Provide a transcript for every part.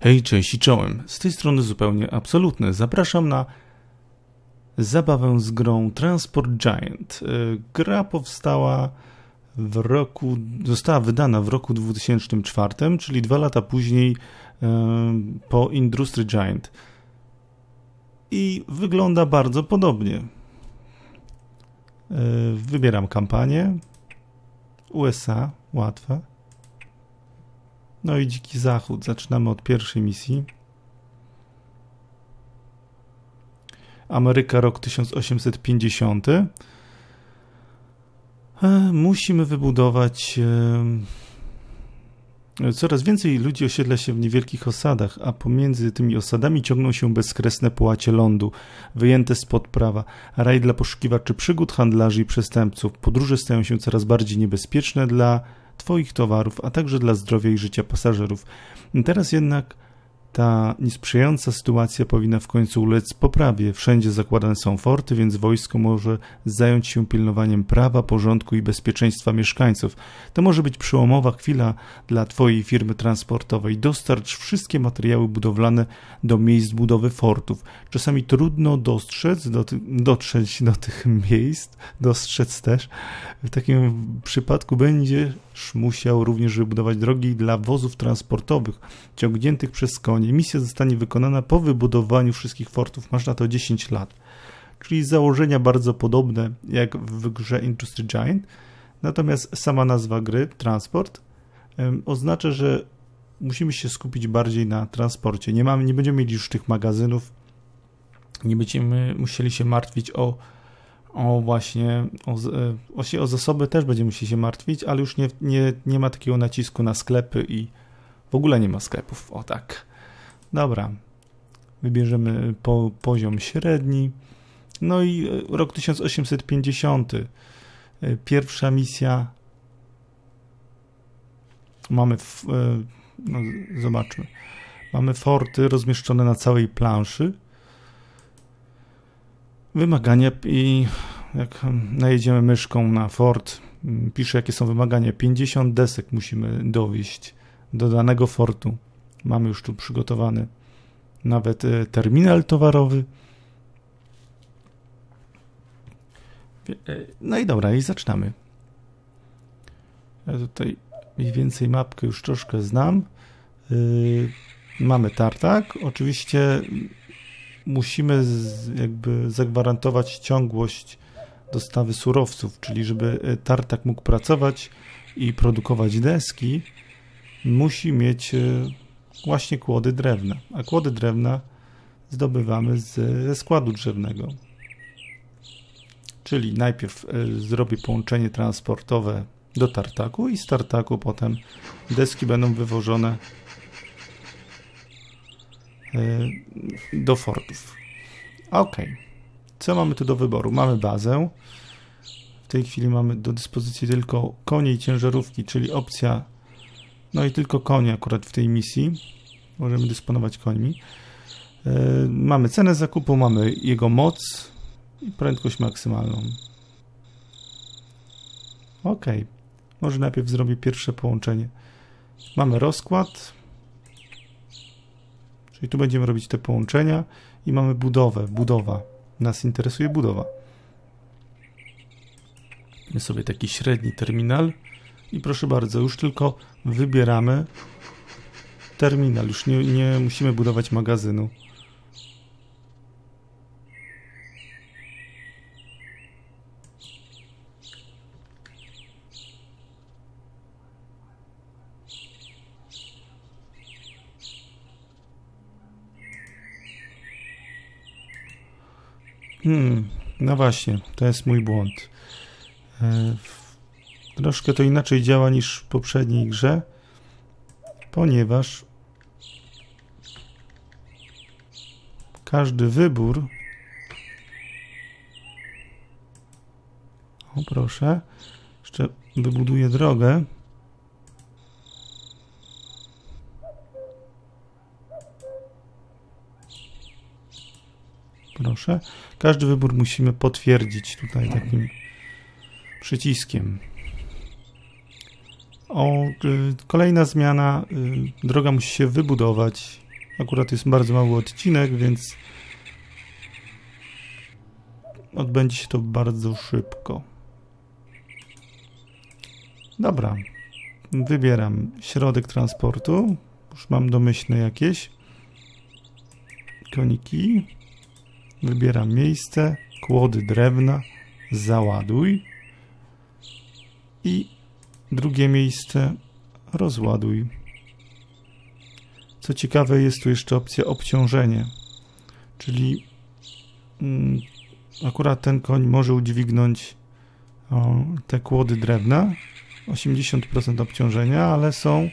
Hej, cześć i czołem. Z tej strony zupełnie absolutny. Zapraszam na zabawę z grą Transport Giant. Y, gra powstała w roku, została wydana w roku 2004, czyli dwa lata później y, po Industry Giant. I wygląda bardzo podobnie. Y, wybieram kampanię. USA, łatwe. No i Dziki Zachód. Zaczynamy od pierwszej misji. Ameryka, rok 1850. E, musimy wybudować. E, coraz więcej ludzi osiedla się w niewielkich osadach, a pomiędzy tymi osadami ciągną się bezkresne połacie lądu, wyjęte spod prawa. Raj dla poszukiwaczy przygód, handlarzy i przestępców. Podróże stają się coraz bardziej niebezpieczne dla Twoich towarów, a także dla zdrowia i życia pasażerów. Teraz jednak ta niesprzyjająca sytuacja powinna w końcu ulec poprawie. Wszędzie zakładane są forty, więc wojsko może zająć się pilnowaniem prawa, porządku i bezpieczeństwa mieszkańców. To może być przełomowa chwila dla Twojej firmy transportowej. Dostarcz wszystkie materiały budowlane do miejsc budowy fortów. Czasami trudno dostrzec, do dotrzeć do tych miejsc, dostrzec też. W takim przypadku będziesz musiał również wybudować drogi dla wozów transportowych ciągniętych przez konie Misja zostanie wykonana po wybudowaniu wszystkich fortów. Masz na to 10 lat. Czyli założenia bardzo podobne jak w grze Industry Giant. Natomiast sama nazwa gry, transport, oznacza, że musimy się skupić bardziej na transporcie. Nie, mamy, nie będziemy mieli już tych magazynów, nie będziemy musieli się martwić o, o właśnie o, o, o zasoby też będziemy musieli się martwić, ale już nie, nie, nie ma takiego nacisku na sklepy i w ogóle nie ma sklepów. O tak. Dobra, wybierzemy po, poziom średni. No i e, rok 1850. E, pierwsza misja. Mamy, w, e, no zobaczmy, mamy forty rozmieszczone na całej planszy. Wymagania i jak najedziemy myszką na fort, pisze jakie są wymagania. 50 desek musimy dowieść do danego fortu. Mamy już tu przygotowany nawet e, terminal towarowy. E, no i dobra, i zaczynamy. Ja tutaj mniej więcej mapkę już troszkę znam. E, mamy tartak. Oczywiście musimy jakby zagwarantować ciągłość dostawy surowców, czyli żeby tartak mógł pracować i produkować deski, musi mieć właśnie kłody drewna. A kłody drewna zdobywamy z, ze składu drzewnego. Czyli najpierw e, zrobię połączenie transportowe do tartaku i z tartaku potem deski będą wywożone e, do fortów. Ok. Co mamy tu do wyboru? Mamy bazę. W tej chwili mamy do dyspozycji tylko konie i ciężarówki, czyli opcja no i tylko konie akurat w tej misji. Możemy dysponować końmi. E, mamy cenę zakupu, mamy jego moc i prędkość maksymalną. Ok. Może najpierw zrobię pierwsze połączenie. Mamy rozkład. Czyli tu będziemy robić te połączenia i mamy budowę, budowa. Nas interesuje budowa. Mamy sobie taki średni terminal. I proszę bardzo, już tylko wybieramy terminal, już nie, nie musimy budować magazynu. Hmm, no właśnie, to jest mój błąd. Troszkę to inaczej działa niż w poprzedniej grze, ponieważ każdy wybór o proszę jeszcze wybuduję drogę. Proszę. Każdy wybór musimy potwierdzić tutaj takim przyciskiem o, y, kolejna zmiana, y, droga musi się wybudować Akurat jest bardzo mały odcinek, więc odbędzie się to bardzo szybko. Dobra. Wybieram środek transportu. Już mam domyślne jakieś. Koniki. Wybieram miejsce. Kłody drewna. Załaduj. I drugie miejsce. Rozładuj. Co ciekawe, jest tu jeszcze opcja obciążenie. Czyli mm, akurat ten koń może udźwignąć te kłody drewna 80% obciążenia, ale są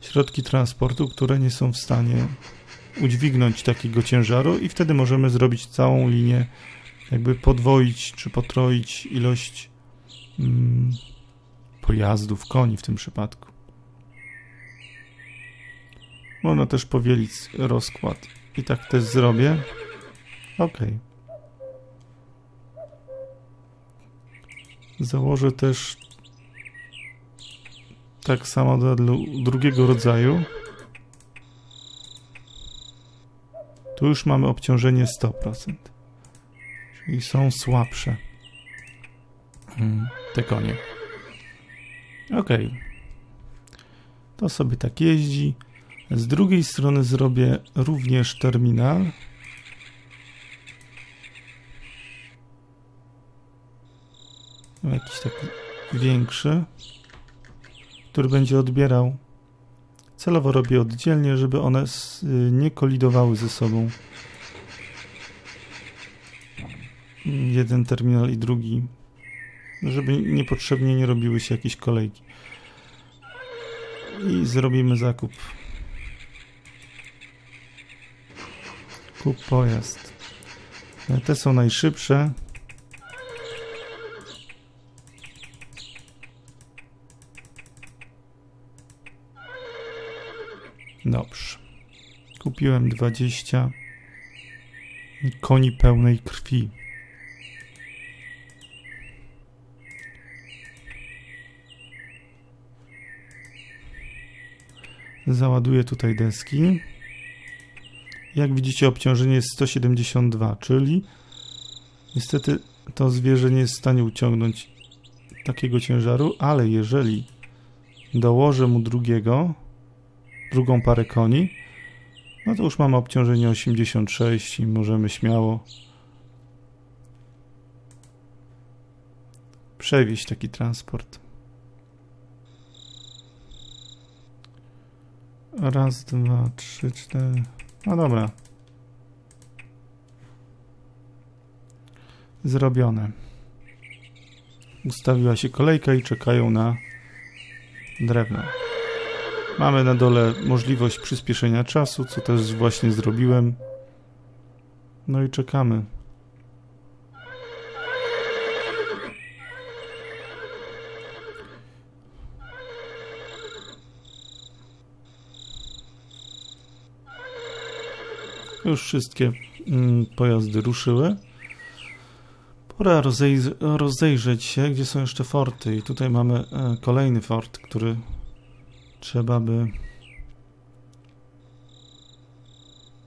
środki transportu, które nie są w stanie udźwignąć takiego ciężaru i wtedy możemy zrobić całą linię, jakby podwoić czy potroić ilość mm, pojazdów, koni w tym przypadku. Można też powielić rozkład. I tak też zrobię. Ok. Założę też tak samo dla drugiego rodzaju. Tu już mamy obciążenie 100%. Czyli są słabsze hmm, te konie. Ok. To sobie tak jeździ. Z drugiej strony zrobię również terminal. Jakiś taki większy który będzie odbierał. Celowo robię oddzielnie, żeby one nie kolidowały ze sobą. Jeden terminal i drugi. Żeby niepotrzebnie nie robiły się jakieś kolejki. I zrobimy zakup. Kup pojazd. Te są najszybsze. Dobrze. Kupiłem 20 koni pełnej krwi. Załaduję tutaj deski. Jak widzicie obciążenie jest 172, czyli niestety to zwierzę nie jest w stanie uciągnąć takiego ciężaru, ale jeżeli dołożę mu drugiego, drugą parę koni, no to już mamy obciążenie 86 i możemy śmiało przewieźć taki transport. Raz, dwa, trzy, cztery. No dobra. Zrobione. Ustawiła się kolejka i czekają na drewno. Mamy na dole możliwość przyspieszenia czasu, co też właśnie zrobiłem. No i czekamy. Już wszystkie mm, pojazdy ruszyły. Pora rozejrzeć się, gdzie są jeszcze forty. I tutaj mamy e, kolejny fort, który trzeba by...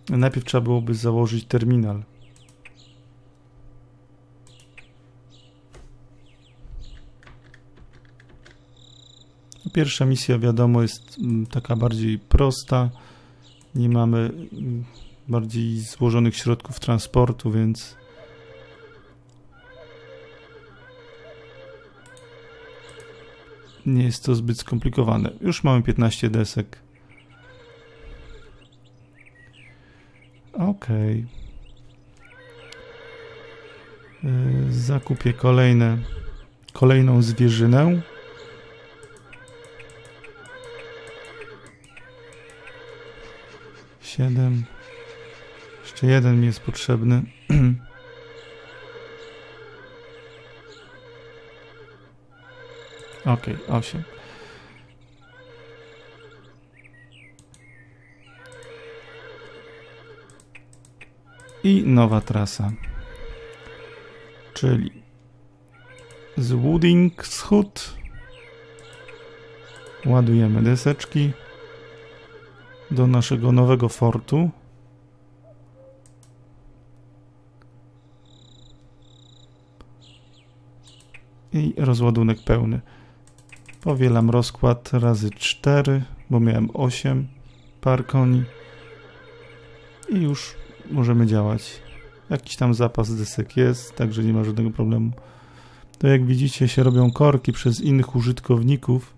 Najpierw trzeba byłoby założyć terminal. Pierwsza misja, wiadomo, jest mm, taka bardziej prosta. Nie mamy mm, bardziej złożonych środków transportu, więc nie jest to zbyt skomplikowane. Już mamy 15 desek. Ok. Zakupię kolejne, kolejną zwierzynę. Siedem. Jeszcze jeden mi jest potrzebny. Ok, 8. I nowa trasa. Czyli z Woodingshut ładujemy deseczki. do naszego nowego fortu. I rozładunek pełny. Powielam rozkład razy 4, bo miałem 8 par koni. I już możemy działać. Jakiś tam zapas desek jest, także nie ma żadnego problemu. To jak widzicie się robią korki przez innych użytkowników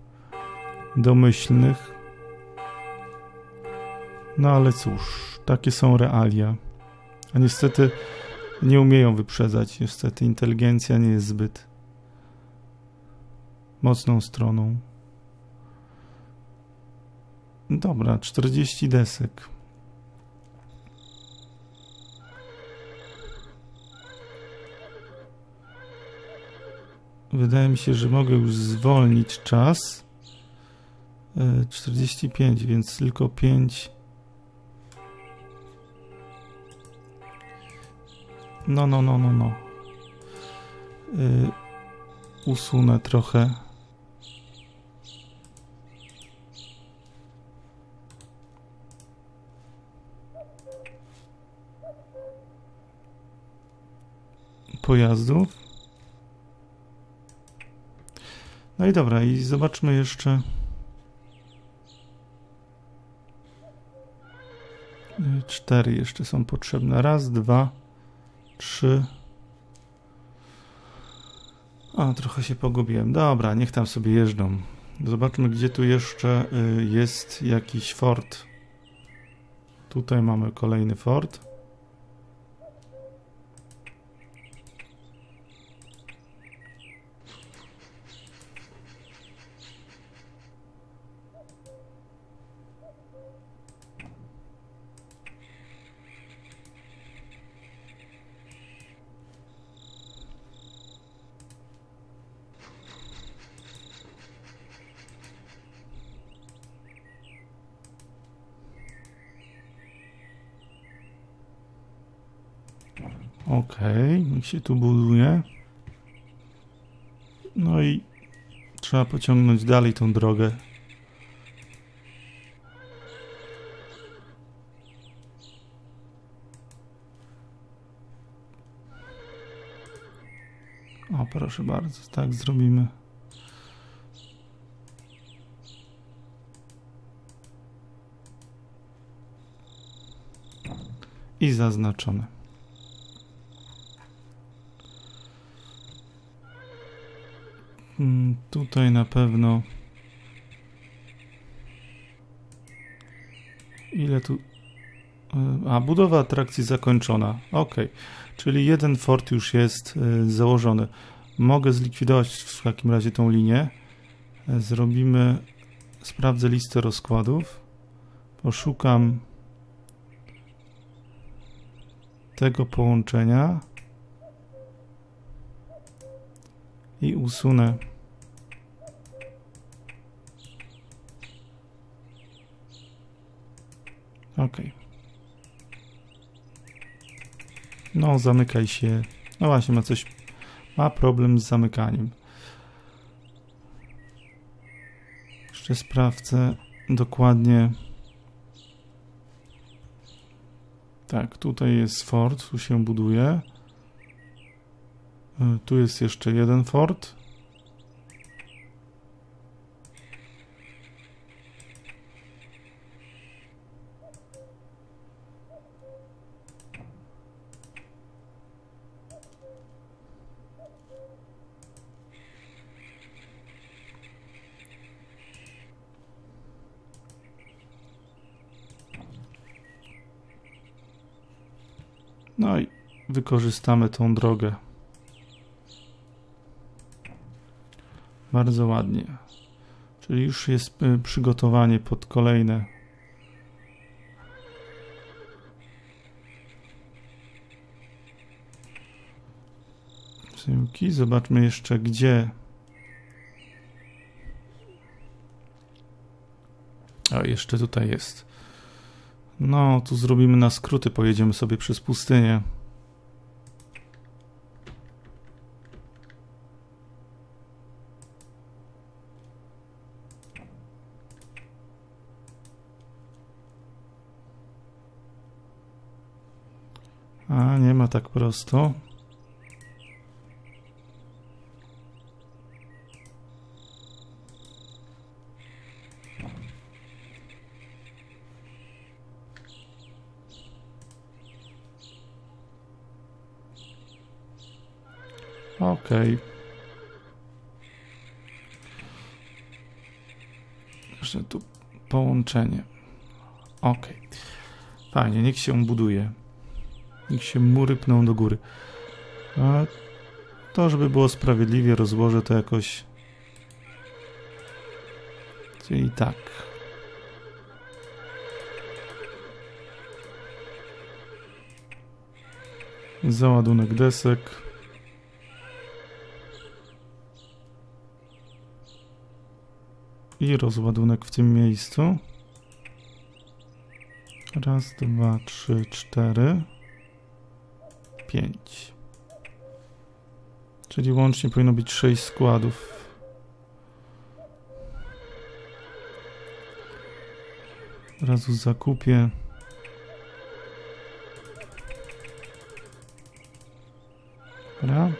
domyślnych. No ale cóż, takie są realia. A niestety nie umieją wyprzedzać. Niestety inteligencja nie jest zbyt mocną stroną. Dobra, 40 desek. Wydaje mi się, że mogę już zwolnić czas. 45, e, więc tylko 5. No, no, no, no, no. Yy, usunę trochę. Pojazdów. No i dobra, i zobaczmy jeszcze. Cztery jeszcze są potrzebne. Raz, dwa, trzy. A, trochę się pogubiłem. Dobra, niech tam sobie jeżdżą. Zobaczmy, gdzie tu jeszcze y, jest jakiś fort. Tutaj mamy kolejny fort. Niech się tu buduje. No i trzeba pociągnąć dalej tą drogę. O, proszę bardzo, tak zrobimy. I zaznaczone. Hmm, tutaj na pewno. Ile tu. E, a, budowa atrakcji zakończona. Ok, czyli jeden fort już jest y, założony. Mogę zlikwidować w takim razie tą linię. E, zrobimy. Sprawdzę listę rozkładów. Poszukam tego połączenia i usunę Ok. No, zamykaj się. No właśnie, ma coś. Ma problem z zamykaniem. Jeszcze sprawdzę dokładnie. Tak, tutaj jest fort, tu się buduje. E, tu jest jeszcze jeden fort. No i wykorzystamy tą drogę. Bardzo ładnie. Czyli już jest y, przygotowanie pod kolejne Syłki. Zobaczmy jeszcze gdzie. A jeszcze tutaj jest. No, tu zrobimy na skróty, pojedziemy sobie przez pustynię. A, nie ma tak prosto. Okej. Okay. Tu połączenie. Ok. Fajnie, niech się buduje. Niech się mury pną do góry. A to, żeby było sprawiedliwie, rozłożę to jakoś. Czyli tak. Załadunek desek. I rozładunek w tym miejscu. Raz, dwa, trzy, cztery, pięć. Czyli łącznie powinno być sześć składów. Razu zakupię. Dobra.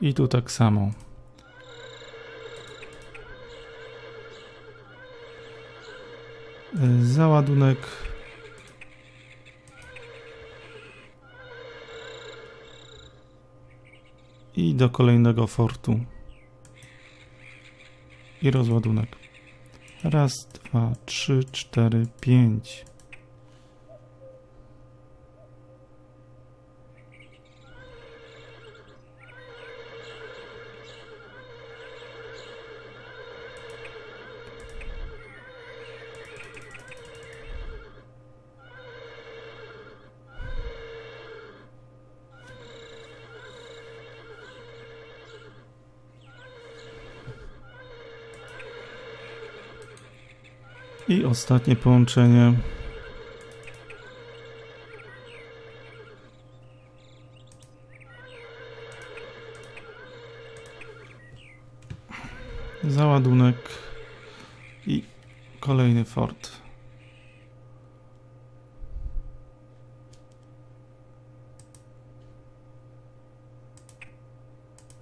I tu tak samo. Załadunek i do kolejnego fortu. I rozładunek. Raz, dwa, trzy, cztery, pięć I ostatnie połączenie. Załadunek i kolejny fort.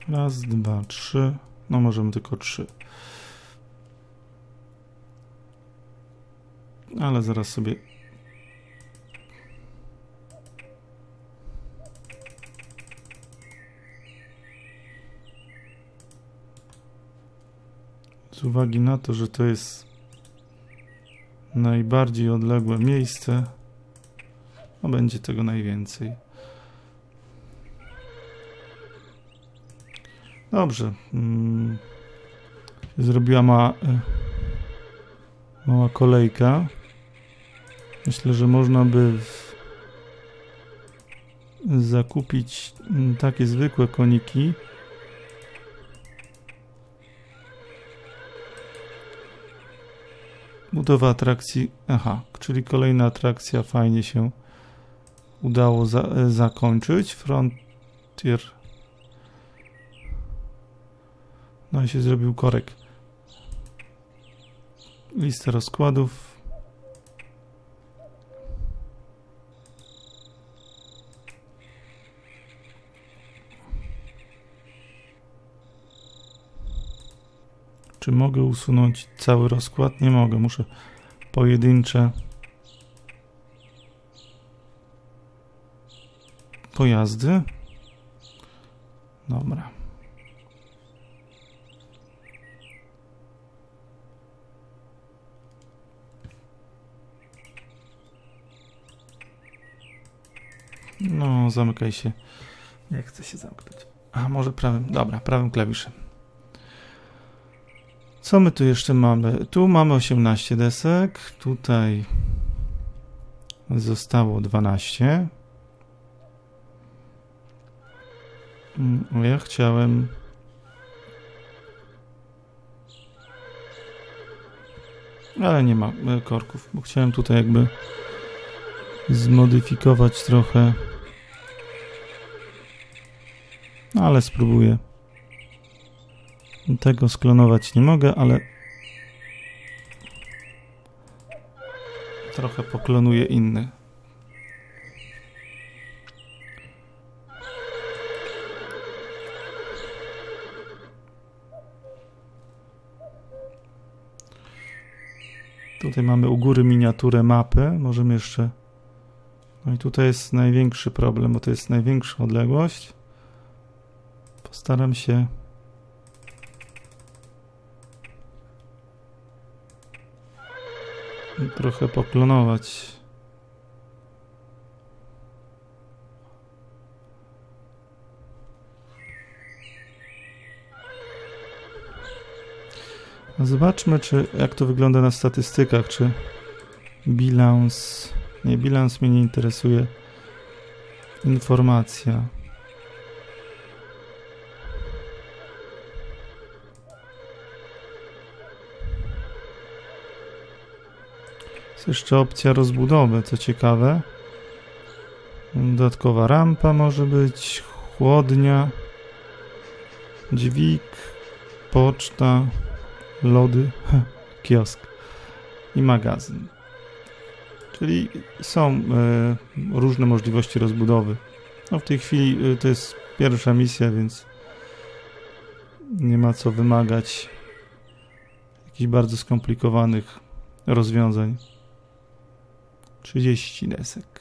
Raz, dwa, trzy. No możemy tylko trzy. Ale zaraz sobie z uwagi na to, że to jest najbardziej odległe miejsce, a będzie tego najwięcej. Dobrze. Mm. Zrobiła ma e, mała kolejka. Myślę, że można by zakupić mm, takie zwykłe koniki. Budowa atrakcji. Aha, czyli kolejna atrakcja fajnie się udało za, zakończyć. Frontier. No i się zrobił korek. Lista rozkładów. Czy mogę usunąć cały rozkład? Nie mogę, muszę pojedyncze pojazdy. Dobra. No, zamykaj się. Nie chcę się zamknąć. A może prawym? Dobra, prawym klawiszem. Co my tu jeszcze mamy? Tu mamy 18 desek, tutaj zostało 12. Mm, ja chciałem ale nie ma e, korków, bo chciałem tutaj jakby zmodyfikować trochę ale spróbuję tego sklonować nie mogę, ale... Trochę poklonuję inny. Tutaj mamy u góry miniaturę mapy. Możemy jeszcze... No i tutaj jest największy problem, bo to jest największa odległość. Postaram się Trochę poklonować. Zobaczmy, czy jak to wygląda na statystykach, czy bilans... Nie, bilans mnie nie interesuje. Informacja. Jest jeszcze opcja rozbudowy, co ciekawe. Dodatkowa rampa może być, chłodnia, dźwig, poczta lody, kiosk i magazyn. Czyli są e, różne możliwości rozbudowy. No w tej chwili e, to jest pierwsza misja, więc nie ma co wymagać jakichś bardzo skomplikowanych rozwiązań. 30 desek.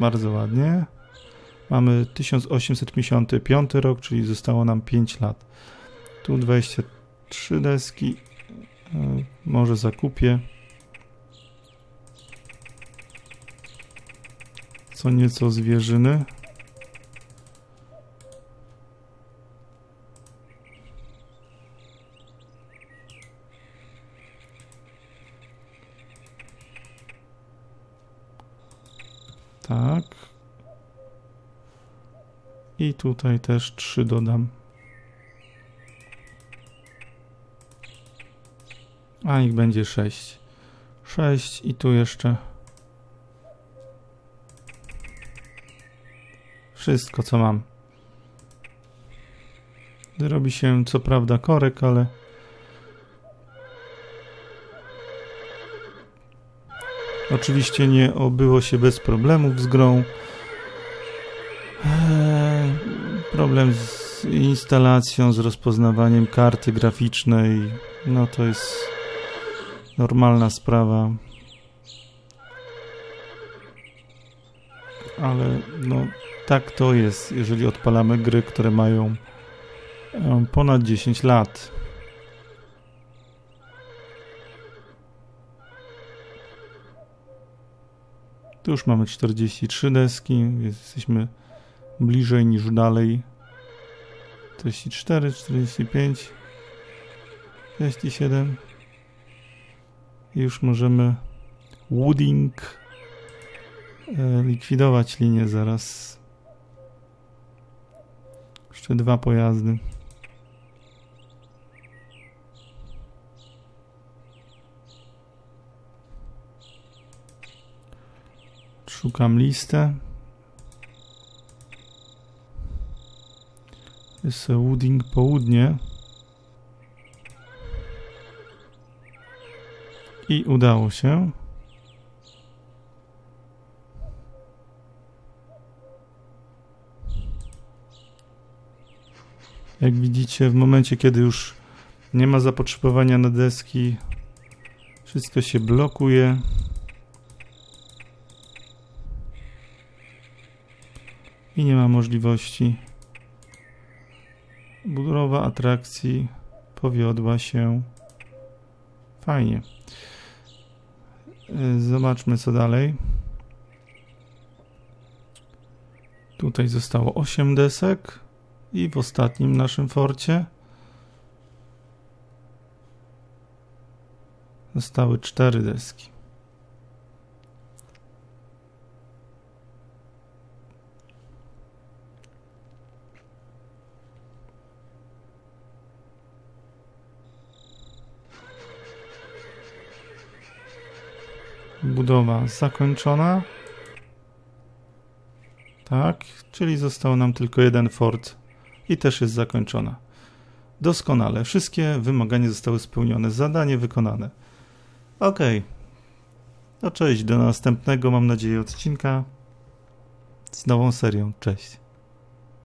Bardzo ładnie. Mamy 1855 rok, czyli zostało nam 5 lat. Tu 20 trzy deski. E, może zakupię. Co nieco zwierzyny. Tak. I tutaj też trzy dodam. A ich będzie 6. 6 i tu jeszcze wszystko co mam. Robi się co prawda korek, ale oczywiście nie obyło się bez problemów z grą. Eee, problem z instalacją, z rozpoznawaniem karty graficznej, no to jest normalna sprawa. Ale no tak to jest, jeżeli odpalamy gry, które mają ponad 10 lat. Tu już mamy 43 deski, więc jesteśmy bliżej niż dalej. 44, 45, 47 i już możemy wooding e, likwidować linię zaraz. Jeszcze dwa pojazdy. Szukam listę. Jest Wooding południe. I udało się. Jak widzicie, w momencie, kiedy już nie ma zapotrzebowania na deski, wszystko się blokuje. I nie ma możliwości. Budowa atrakcji powiodła się fajnie. Y, zobaczmy co dalej. Tutaj zostało 8 desek i w ostatnim naszym forcie zostały 4 deski. Budowa zakończona. Tak, czyli został nam tylko jeden fort i też jest zakończona. Doskonale, wszystkie wymagania zostały spełnione, zadanie wykonane. Ok. No cześć, do następnego, mam nadzieję, odcinka z nową serią. Cześć.